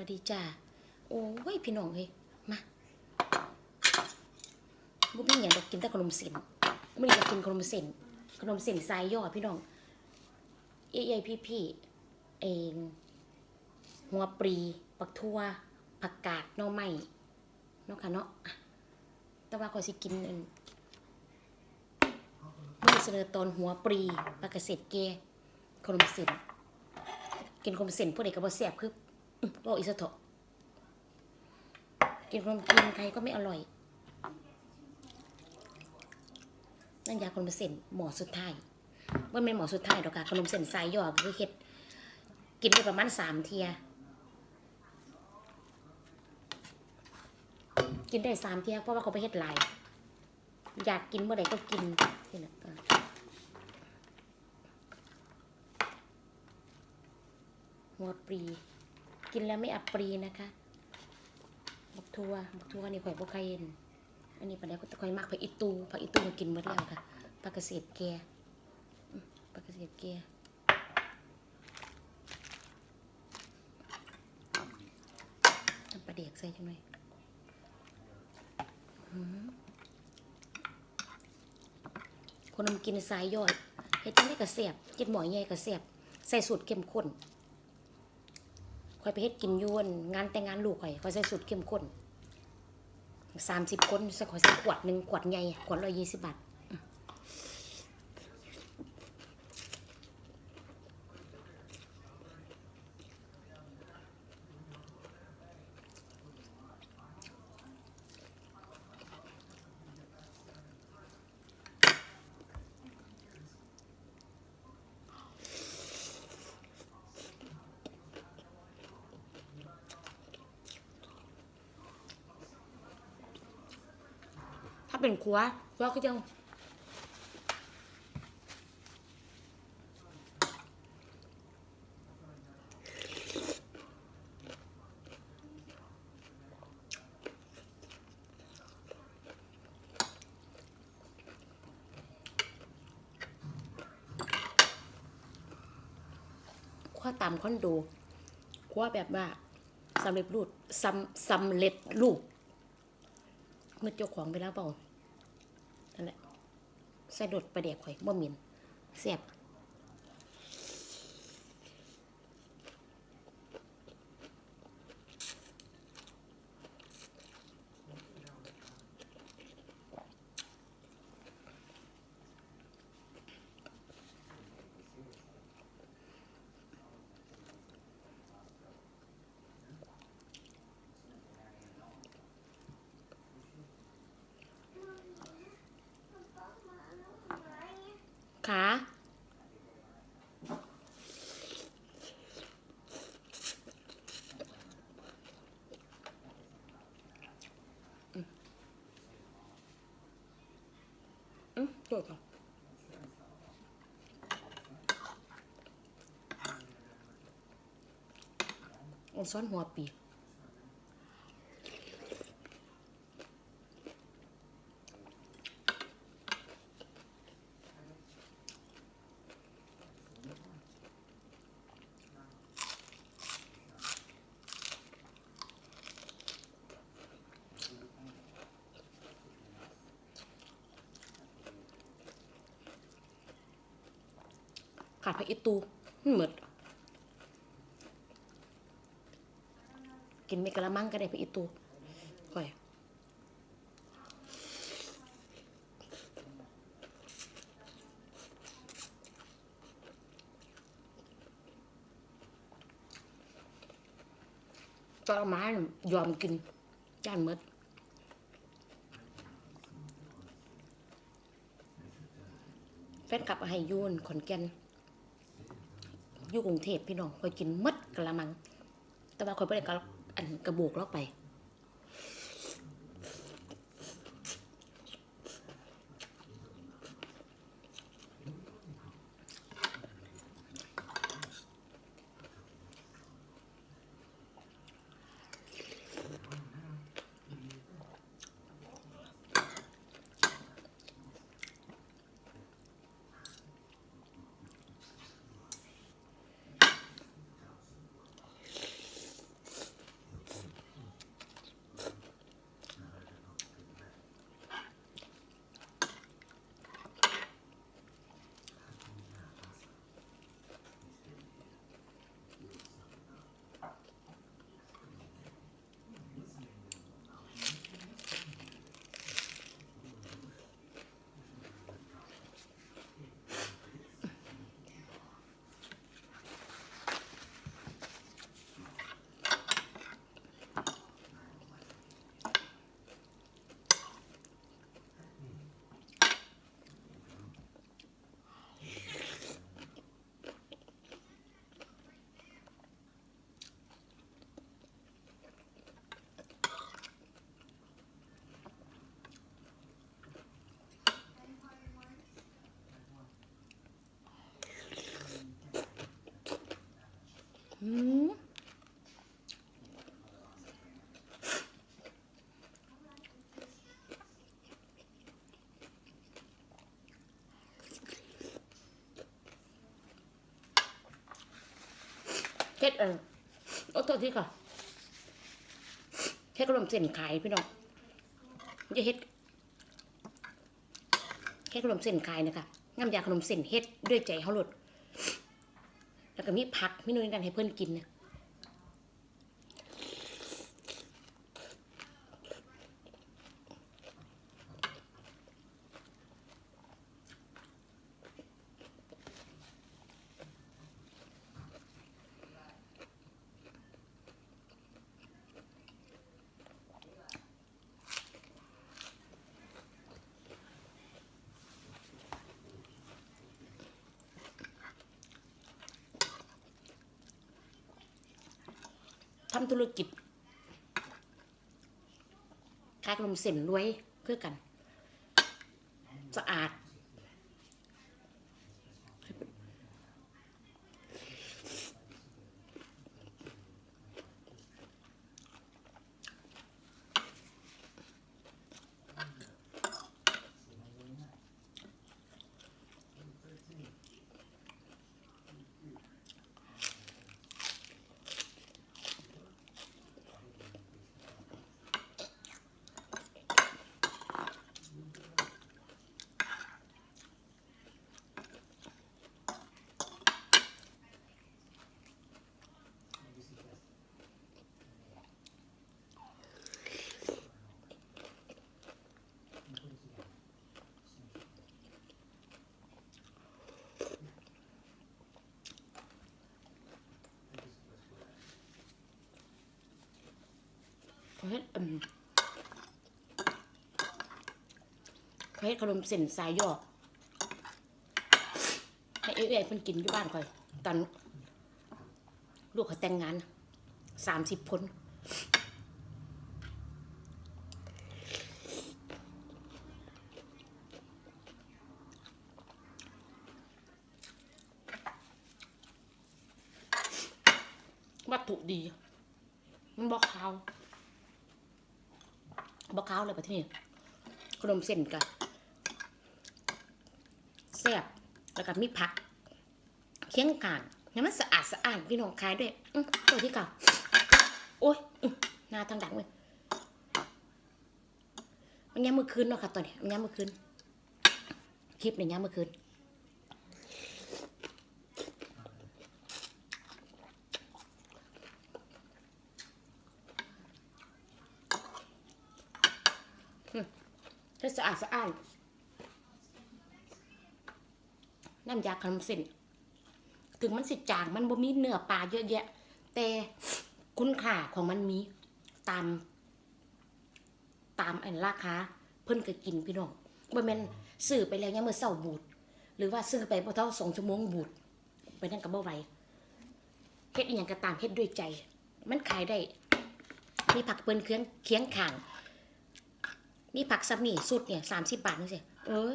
วัสดีจ้าโอ้ยพี่น้องเอ้ยมาบุ้มี่อย่างดอกกินแต่ขนมเส้นไม่ได้อยากกินขนมเส้นขนมเส้นสายย่อพี่น้องเอ้ยพี่พี่ๆเองหัวปรีปักทั่วผักกาดน่อไม้นาะค่ะเนาะแต่ว่าขอสิกินอันมื่อเสนอตอนหัวปรีปลากระเสร็จแกขนมเส้นกินขนมเส้นพวกเด็กก็บ่แซ่บคือ อื้อโอ้อีสะเถอะกินขนมกินใครก็ไม่อร่อย นั่นยาขนมเส้นหมอสุดท้ายว่าเป็นหมอสุดท้ายดอกค่ะขนมเส้นสายยอคือเฮ็ด กินได้ประมาณสามเทีย กินได้สามเทียเพราะว่าเขาไปเฮ็ดลาย อยากกินเมื่อไหร่ก็กินนี่นะอะหัวปรี กินแล้วไม่อับปรีนะคะบักทัวบักทัวนี่ข่อยบ่เคเห็นอันนี้ปลาแล้วก็ข่อยมักผักอีตูผักอีตูมากินหมดแล้วค่ะปลากระเสดแกปลากระเสียบเกียร์ทำปลาเด็กใส่จังเลยอื้อหือคนนำกินสายยอดเฮ็ดจังได้กระเสียบกินหมอยใหญ่กระเสียบใส่สูตรเข้มข้น อยไปเฮ็ดกินยวนงานแต่งงานลูกข่อยคอยใส่สูตรเข้มข้นสามสิบคนสักขอยใส่ขวดหนึ่งขวดใหญ่ขวดร้อยยี่สิบบาท เป็นครัวครัวก็จะครัวตามคอนโดครัวแบบว่าสำเร็จรูปสำสำเร็จรูปเมื่อเจ้าของไปแล้วเปล่า สะดุดประเดี๋ยวข่อยบ่มินเสียบ ขาอืมอืมโทษค่ะอันซ้อน ขาดผักอีตูเหมืดกินไม่กระมังก็ได้ผักอีตูค่อยก็เอามายอมกินจานมดแฟนกลับมาให้อยูนขอนแก่น อยู่กรุงเทพพี่น้องคอยกินมัดกะละมัง แต่ว่าคอยไปได้กระอันกระโบกเราไป เฮ็ดเออโอ้ตัวที่ก่อนเฮ็ดขนมเส้นขายพี่น้องจะเฮ็ดเฮ็ดขนมเส้นขายนะคะน้ำยาขนมเส้นเฮ็ดด้วยใจเขาหลุด ก็มีผักมีนู่นนนั่นให้เพื่อนกินนะ คักนมเส้นรวยเพื่อกัน สะอาด เขาเฮ็ดขนมเส้นสายย่อให้เอื้อยๆเพิ่นกินอยู่บ้านค่อย ตอน ลูกเขาแต่งงานสามสิบคนวัตถุดี มันบอกขาวบอกขาวเลยประเทศนี้ขนมเส้นกับแซ่บแล้วก็มีผักเคียงกลางให้มันสะอาดสะอาดพี่น้องขายด้วยตัวที่เก่าโอ้ยหน้าทางดังเลยมันย้ำเมื่อคืนเนาะค่ะตอนนี้มันย้ำเมื่อคืนคลิปเนี่ยย้ำเมื่อคืน ให้สะ อาดสะอาดน้ำยาขนมเส้นถึงมันสิจางมันบ่มีเนื้อปลาเยอะแยะ แต่คุณค่าของมันมีตาม ตามอันราคาเพิ่นก็กินพี่น้องบ่แม่นซื้อไปแล้วเนี่ยังมื้อเช้าบูด หรือว่าซื้อไปบ่เท่าสองชั่วโมงบูดไปนั่นก็บ่ไหวเฮ็ดอีหยังก็ตามเฮ็ดด้วยใจ มันขายได้ มีผักเปิ้นเครื่องเคียงข้าง นี่ผักซับนี่สุดเนี่ยสามสิบบาทนี่สิเออ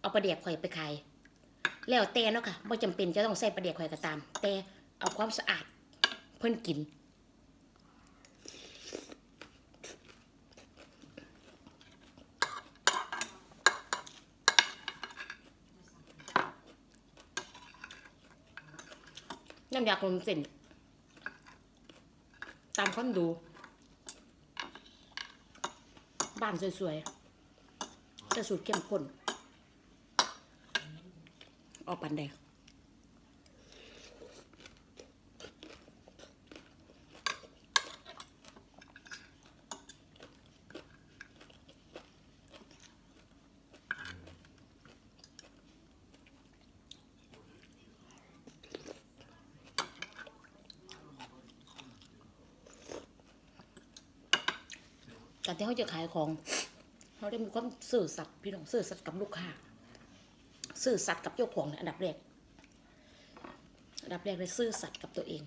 เอาปลาเดียกข่อยไปขาย แล้วแต่เนาะค่ะไม่จำเป็นจะต้องใส่ปลาเดียกข่อยก็ตาม แต่เอาความสะอาดเพิ่นกินน้ำยาขนมเส้นตามคนดูานสวยๆแต่สูตรเข้มข้นออกปันแดง การที่เขาจะขายของเขาได้มีความสื่อสัตย์พี่น้องสื่อสัตย์กับลูกค้าสื่อสัตย์กับเจ้าของเนี่ยอันดับแรกอันดับแรกเลยซื่อสัตย์กับตัวเอง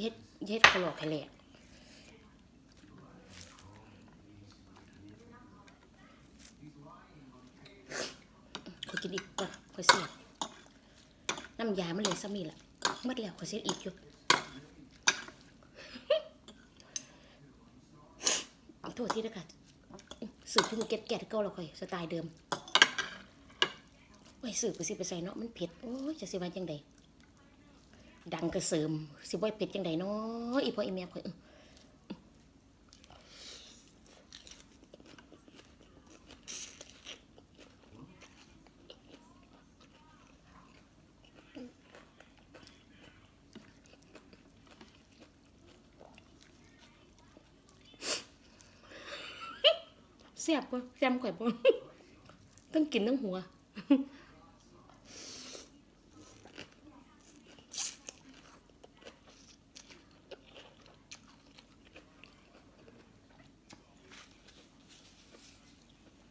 เฮ็ดเฮ็ดขลกแหลกขอกินอีกก่อนขอเสียบน้ำยามันเลยซ้ำนี่แหละหมดแล้วขอเสียอีกอยู่ โทษทีนะคะสืบทุ่งเก็ตแกะเก่าเราค่อยสไตล์เดิมไว้สืบไปสิไปใส่เนาะมันเผ็ดโอ้ยจะสิว่าจังใดดังกระเสริมสิบ่เผ็ดจังใดเนาะอีพ่ออีแม่ค่อยเออ สียบบ่แซมข่อยบ่ต้องกินทั้งหัว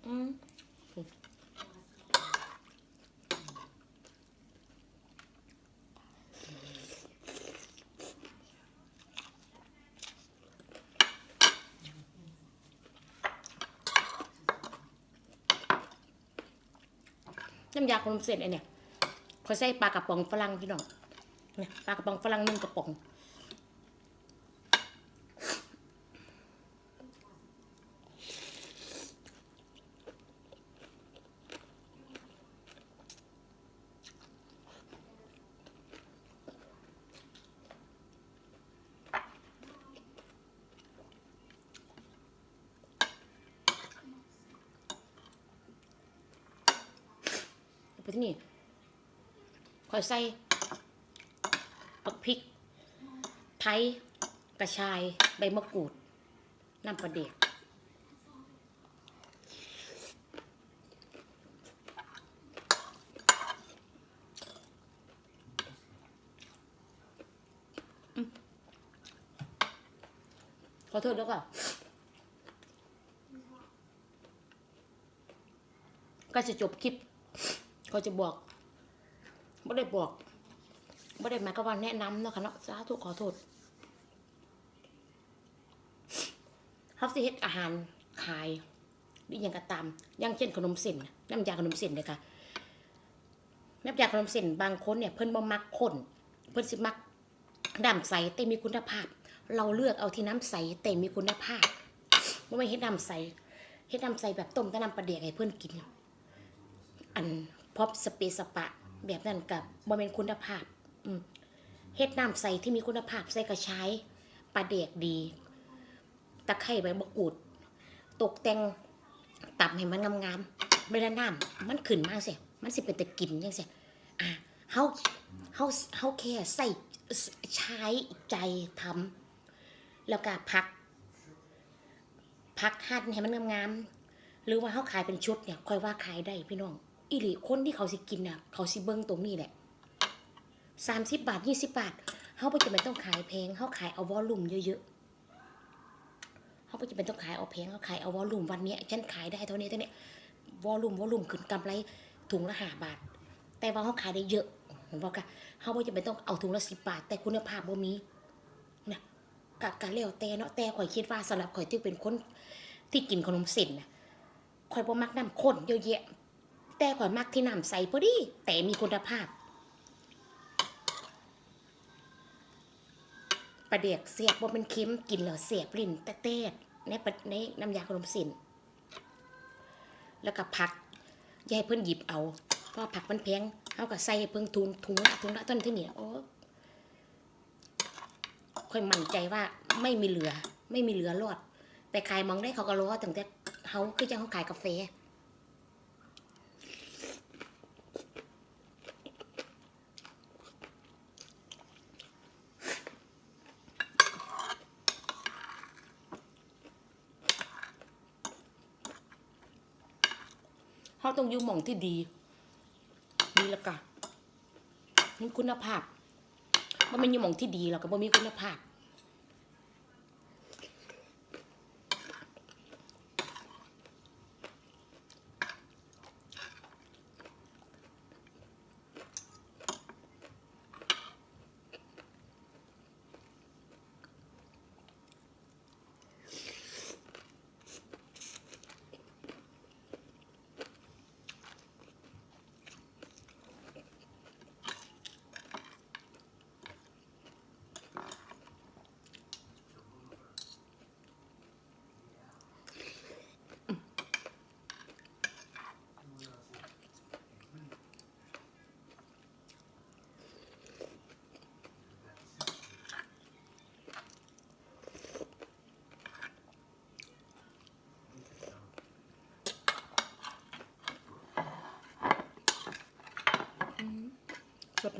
อืม น้ำยาขนมเส้นไอเนี่ยเขาใส่ปลากระป๋องฝรั่งพี่น้องเนี่ยปลากระป๋องฝรั่งนึ่งกระป๋อง ไปที่นี่คอยใส่ปักพริก ไทย กระชาย ใบมะกรูด น้ำปลาเด็กขอโทษแล้วก็ก็จะจบคลิป เขาจะบอกไม่ได้บอกไม่ได้หมายความว่าแนะนำเนาะค่ะเนาะสาธุขอโทษเขาสิเฮ็ดอาหารขายหรือยังก็ตามอย่างเช่นขนมเส้นน้ำยาขนมเส้นเลยค่ะน้ำยาขนมเส้นบางคนเนี่ยเพิ่นบ่มักข้นเพิ่นสิมักน้ำใสแต่มีคุณภาพ เราเลือกเอาที่น้ำใสแต่มีคุณภาพบ่ไม่นเฮ็ดน้ำใสเฮ็ดน้ำใสแบบต้มแต่น้ำปลาเดียกให้เพิ่นกินอัน พอบสเปสปะ แบบนั้นกับบ่เป็นคุณภาพเฮ็ดน้ำใสที่มีคุณภาพใส่กระชายปลาเด็กดี ตะไคร้ใบมะกรูด ตกแต่งตับให้มันงามๆเวลาน้ำมันขึ้นมากเสียมันสิเป็นแต่กินจังซี่อะเฮาเฮาเฮาแค่ใส่ใช้ใจทำแล้วก็พัก พักหั่นให้มันงามๆหรือว่าเฮาขายเป็นชุดเนี่ยค่อยว่าขายได้พี่น้อง อีหลีคนที่เขาสิกินน่ะ เขาสิเบิ่งตรงนี้แหละสามสิบบาทยี่สิบบาทเขาไม่จำเป็นต้องขายแพงเขาขายเอาวอลลุ่มเยอะๆเขาไม่จำเป็นต้องขายเอาแพงเขาขายเอาวอลลุ่มวันนี้ฉันขายได้เท่านี้เท่านี้วอลลุ่มวอลลุ่มขึ้นกำไรถุงละห้าบาท แต่ว่าเขาขายได้เยอะเห็นบอกกะเขาไม่จำเป็นต้องเอาถุงละสิบบาท แต่คุณภาพบ่มีนะกะกะเลี้ยวแต่เนาะแต่ข่อยคิดว่าสำหรับข่อยที่เป็นคนที่กินขนมเส้นนะข่อยบ่มักน้ำข้นเยอะแยะ แต่ข่อยมักที่น้ำใสพอดี แต่มีคุณภาพปลาเด็กเสียบว่ามันเค็มกินแล้วเสียบลิ้นแต้ๆในในน้ำยาขนมสินแล้วก็ผักยายเพิ่นหยิบเอาเพราะผักมันแพงเอาก็ใส่ให้เพิ่งทุงถุงละถุงละต้นที่นี่โอ้ค่อยมั่นใจว่าไม่มีเหลือ ไม่มีเหลือรอด ไปขายมองได้เขาก็รู้ตั้งแต่เขาคือจังเขาขายกาแฟ ต้องอยู่หม่องที่ดีดีแล้วก็มีคุณภาพมันอยู่หม่องที่ดีแล้วก็บ่มีคุณภาพ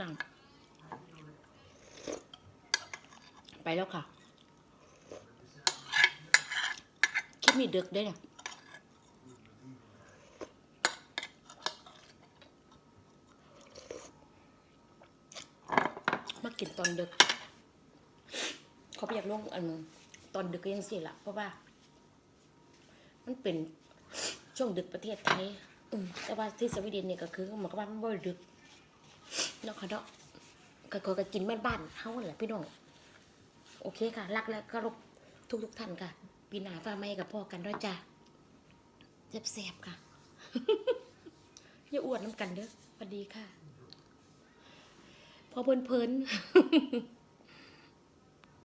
น้ำไปแล้วค่ะคลิปมีดึกด้เนี่ยมากินตอนดึก เขาไปอยากลงอันตอนดึกก็ยังเสียละเพราะว่า มันเป็นช่วงดึกประเทศไทยแต่ว่าที่สวีเดนเนี่ยก็คือเหมือนกับว่ามันบ่ได้ดึก เนาะค่ะเนาะก็ก็ก็กินบ้านๆเฮาแหละพี่น้อง โอเคค่ะ รักและก็รบทุกทุกๆท่านค่ะปีหนาฟ้าไม่กับพ่อกันด้วยจ้าแซ่บๆค่ะ อย่าอวดน้ำกันเด้อสวัสดีค่ะ พอเพลินๆ